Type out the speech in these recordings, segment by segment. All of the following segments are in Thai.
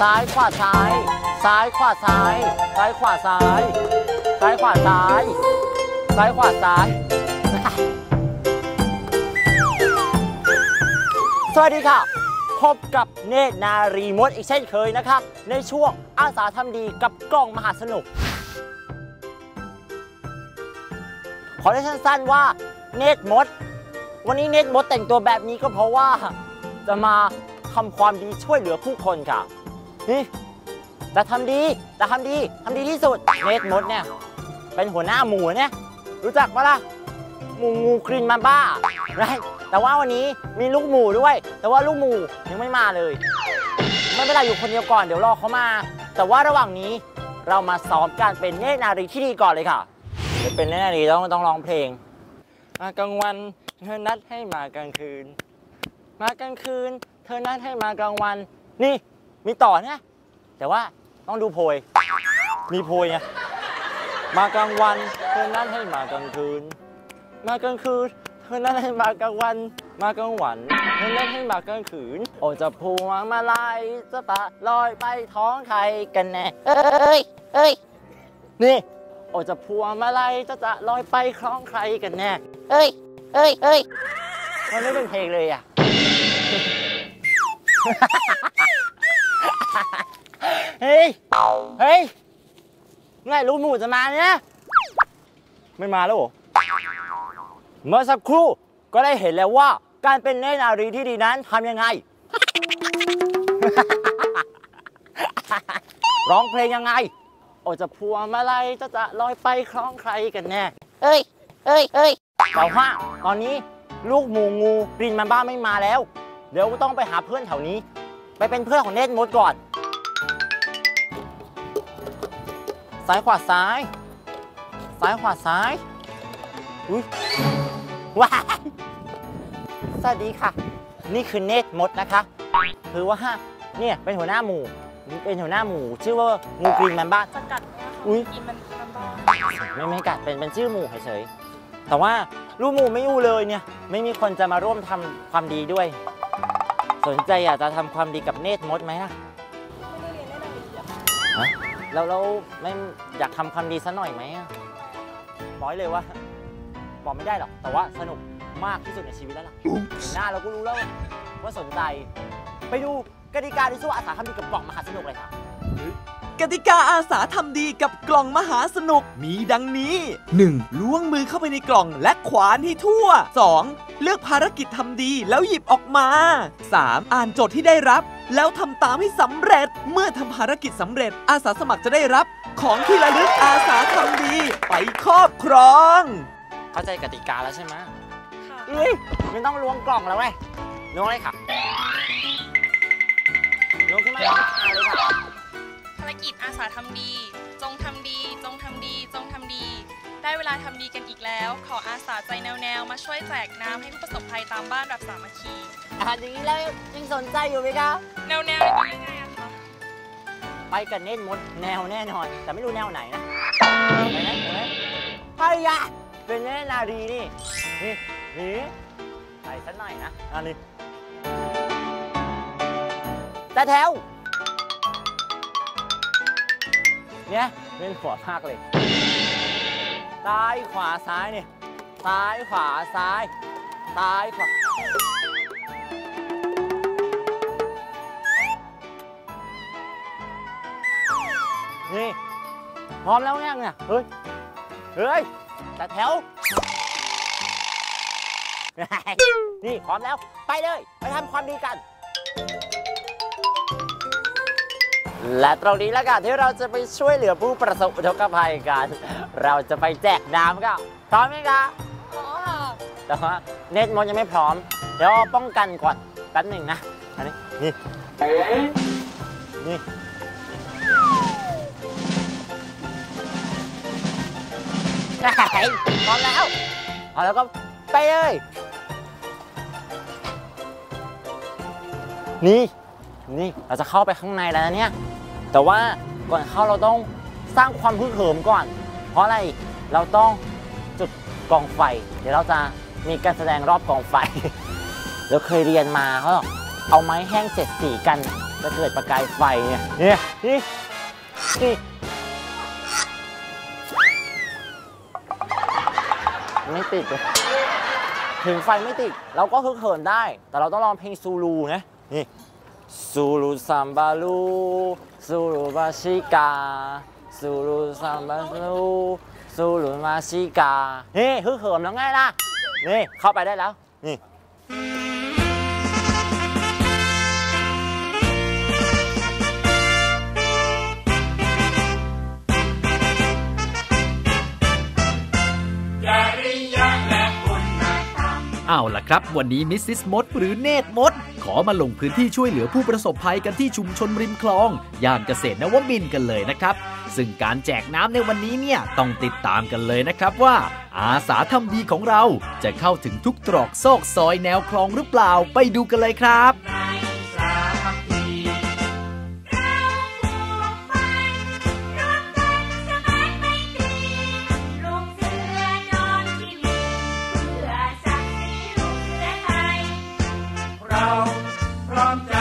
ซ้ายขวาซ้าย ซ้ายขวาซ้าย ซ้ายขวาซ้าย ซ้ายขวาซ้าย ซ้ายขวาซ้าย สวัสดีค่ะ พบกับเนตรนารีมดอีกเช่นเคยนะคะ ในช่วงอาสาทำดีกับกล้องมหาสนุก ขอได้สั้นๆว่าเนตรมด วันนี้เนตรมดแต่งตัวแบบนี้ก็เพราะว่าจะมาทำความดีช่วยเหลือผู้คนค่ะ นี่จะทำดีจะทำดีทำดีที่สุดเนตมดเนี่ย เป็นหัวหน้าหมูเนี่ย รู้จักปะล่ะหมูงูกรินมาบ้าไรแต่ว่าวันนี้มีลูกหมูด้วย แต่ว่าลูกหมูยังไม่มาเลย ไม่เป็นไรอยู่คนเดียวก่อนเดี๋ยวรอเขามา แต่ว่าระหว่างนี้เรามาซ้อมการเป็นเนตรนารีที่ดีก่อนเลยค่ะจะเป็นเนตรนารีต้องต้องร้องเพลง มากลางวันเธอนัดให้มากลางคืน มากลางคืน เธอนัดให้มากลางวัน นี่ มีต่อเนี่ยแต่ว่าต้องดูโพย มีโพยไงมากลางวันเธอนัดให้มากลางคืน มากลางคืนเธอนัดให้มากลางวัน มากลางวันเธอนัดให้มากลางคืนโอ้จะพวงมาลัยจะปะลอยไปท้องใครกันแน่เอ้ยเอ้ยนี่โอ้จะพวงมาลัยจะจะลอยไปคล้องใครกันแน่เอ้ยเอ้ยเอ้ยมันไม่เป็นเพลงเลยอะ เฮ้ย เฮ้ยเมื่อไหร่ลูกหมูจะมาเนี่ย ไม่มาแล้วเหรอ เมื่อสักครู่ก็ได้เห็นแล้วว่าการเป็นเนตรนารีที่ดีนั้นทำยังไง ร้องเพลงยังไง โอจะพวงมาลัยจะจะลอยไปคล้องใครกันแน่ เอ้ย เอ้ย เอ้ยแต่ว่าตอนนี้ลูกหมูงูปรินมันบ้านไม่มาแล้ว เดี๋ยวต้องไปหาเพื่อนแถวนี้ ไปเป็นเพื่อนของเนตรมดก่อน ซ้ายขวาซ้าย ซ้ายขวาซ้าย อุ้ยว้ายสวัสดีค่ะ นี่คือเนตรมดนะคะ คือว่าเนี่ยเป็นหัวหน้าหมู่ เป็นหัวหน้าหมู่ ชื่อว่างูกรีนแมนบ้านจะกัดไหมคะอุ๊ยกินมันมันบ้าไม่ไม่กัดเป็นเป็นชื่อหมู่เฉยๆแต่ว่าลูกหมู่ไม่อยู่เลยเนี่ย ไม่มีคนจะมาร่วมทำความดีด้วย สนใจอยากจะทำความดีกับเนตรมดไหมล่ะไม่ได้เรียนได้นาฬิกาฮะแล้วเราไม่อยากทำความดีสักหน่อยไหมอะบอกให้เลยว่าบอกไม่ได้หรอก แต่ว่าสนุกมากที่สุดในชีวิตแล้วล่ะเห็นหน้าเราก็รู้แล้วว่าสนใจ ไปดูกติกาที่ชื่อว่าอาสาทำดีกับกล่องมหาสนุกเลยค่ะกติกาอาสาทำดีกับกล่องมหาสนุกมีดังนี้ 1. ล้วงมือเข้าไปในกล่องและขวานให้ทั่ว 2. เลือกภารกิจทำดีแล้วหยิบออกมา 3. อ่านโจทย์ที่ได้รับ แล้วทำตามให้สำเร็จ เมื่อทำภารกิจสำเร็จ อาสาสมัครจะได้รับ ของที่ระลึกอาสาทำดี ไปครอบครอง เข้าใจกติกาแล้วใช่ไหมค่ะเอ้ยไม่ต้องล้วงกล่องแล้วเว้ยล้วงเลยค่ะล้วงขึ้นมาเลยค่ะเอาเลยค่ะภารกิจอาสาทำดี จงทำดี จงทำดี จงทำดี ได้เวลาทำดีกันอีกแล้ว ขออาสาใจแนวๆ มาช่วยแจกน้ำให้ผู้ประสบภัยตามบ้านแบบสามัคคีอ่านอย่างนี้แล้วยังสนใจอยู่ไหมคะแนวๆนี่เป็นยังไงอะคะ ไปกันเน้นมดแนวแน่นอน แต่ไม่รู้แนวไหนนะไปไหมไปไหมไปยะเป็นแน่นารีนี่ นี่นี่ไปสักหน่อยนะอันนี้แต่แถวเนี่ยเล่นหัวมากเลย ซ้ายขวาซ้ายเนี่ยซ้ายขวาซ้ายซ้ายขวานี่พร้อมแล้วยังเนี่ยเฮ้ยเฮ้ยแต่แถวนี่พร้อมแล้วไปเลย ไปทำความดีกัน และตรงนี้แล้วกันที่เราจะไปช่วยเหลือผู้ประสบอุทกภัยกัน เราจะไปแจกน้ำกันพร้อมไหมคะอ๋อค่ะแต่ว่าเน็ตมดยังไม่พร้อม เดี๋ยวป้องกันก่อนแป๊บหนึ่งนะอันนี้นี่นี่พร้อมแล้วพอมแล้วก็ไปเลยนี่ นี่ เราจะเข้าไปข้างในแล้วนะเนี่ย แต่ว่าก่อนเข้าเราต้องสร้างความฮึกเหิมก่อน เพราะอะไรเราต้องจุดกองไฟ เดี๋ยวเราจะมีการแสดงรอบกองไฟ เราเคยเรียนมาเขาเอาไม้แห้งเจ็ดสีกันจะเกิดประกายไฟเนี่ยเนี่ยนี่นี่ไม่ติดเลยถึงไฟไม่ติด เราก็คือเขินได้ แต่เราต้องลองเพลงซูลูนะนี่ซูลูซัมบาลู ซูลูบาชิกาซูลูซัมบาลูซูลูมาชิกานี่คือเขินแล้วไงล่ะนี่เข้าไปได้แล้วนี่เอาล่ะครับ วันนี้มิสซิสมดหรือเนตรมด ขอมาลงพื้นที่ช่วยเหลือผู้ประสบภัยกันที่ชุมชนริมคลอง ย่านเกษตรนวมินกันเลยนะครับ ซึ่งการแจกน้ำในวันนี้เนี่ยต้องติดตามกันเลยนะครับว่า อาสาทำดีของเราจะเข้าถึงทุกตรอกซอกซอยแนวคลองหรือเปล่าไปดูกันเลยครับ เราพร้อมใจ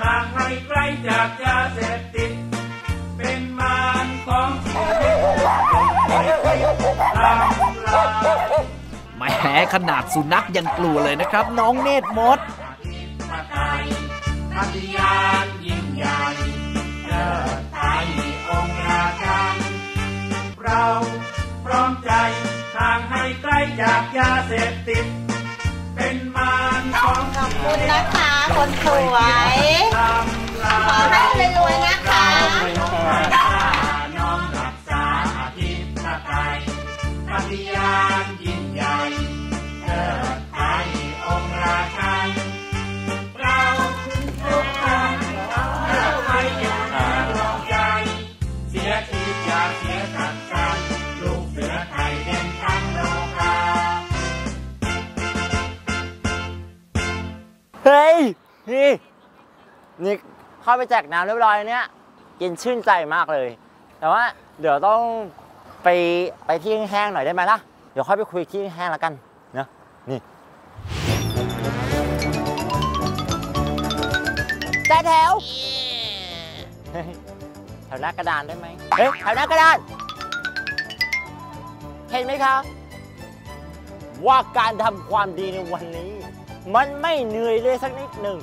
ห่างให้ไกลจากยาเสพติด เป็นมารของชีวิตปล่อยให้ทำลายแหมขนาดสุนัขยังกลัวเลยนะครับ น้องเนตรมดมาไทยปฏิญาณยิ่งใหญ่เลิศไทยองค์ราชันเราพร้อมใจห่างให้ไกลจากยาเสพติดเป็นมาร ของชีวิตนะคะคนสวย ขอให้รวยๆนะคะน้อมรักษาอาทิตย์ไทยปฏิญาณยิ่งใหญ่เลิศไทยองค์ราชันเราทุกคนเลือกไว้อย่างใจ เสียชีอย่าเสียกัน เฮ้ยนี่นี่เข้าไปแจกน้ำเรียบร้อยแล้วเนี่ยกินชื่นใจมากเลย แต่ว่าเดี๋ยวต้องไปไปที่แห้งๆหน่อยได้ไหมล่ะ เดี๋ยวค่อยไปคุยที่แห้งแล้วกันนะนี่แต่แถวเฮ้ยแถวหน้ากระดานได้ไหมเฮ้ยแถวหน้ากระดาน เห็นไหมครับว่าการทำความดีในวันนี้ มันไม่เหนื่อยเลยสักนิดหนึ่ง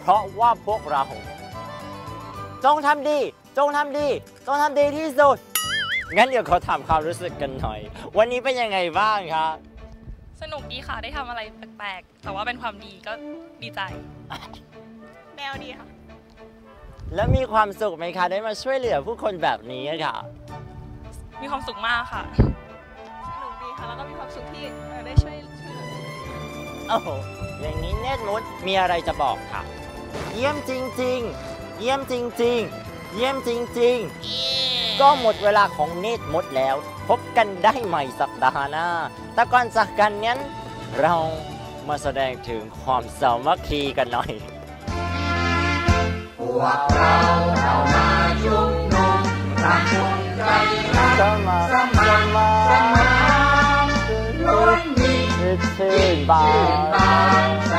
เพราะว่าพวกเรา จงทำดี จงทำดี จงทำดีที่สุด งั้นเดี๋ยวเขาถามความรู้สึกกันหน่อย วันนี้เป็นยังไงบ้างครับสนุกดีค่ะ ได้ทำอะไรแปลกๆ แต่ว่าเป็นความดีก็ดีใจแนวดีค่ะ แล้วมีความสุขไหมคะ ได้มาช่วยเหลือผู้คนแบบนี้ค่ะ มีความสุขมากค่ะ สนุกดีค่ะ แล้วก็มีความสุขที่เอ่อได้ช่วยช่วยเหลือ โอ้โหอย่างนี้เนตรมุดมีอะไรจะบอกค่ะ เยี่ยมจริง ๆ เยี่ยมจริง ๆ เยี่ยมจริง ๆ ก็หมดเวลาของเนตรมดแล้ว พบกันได้ใหม่สัปดาห์หน้า แต่ก่อนจากกันนั้น เรามาแสดงถึงความสามัคคีกันหน่อยสมาสมาสมา ชื่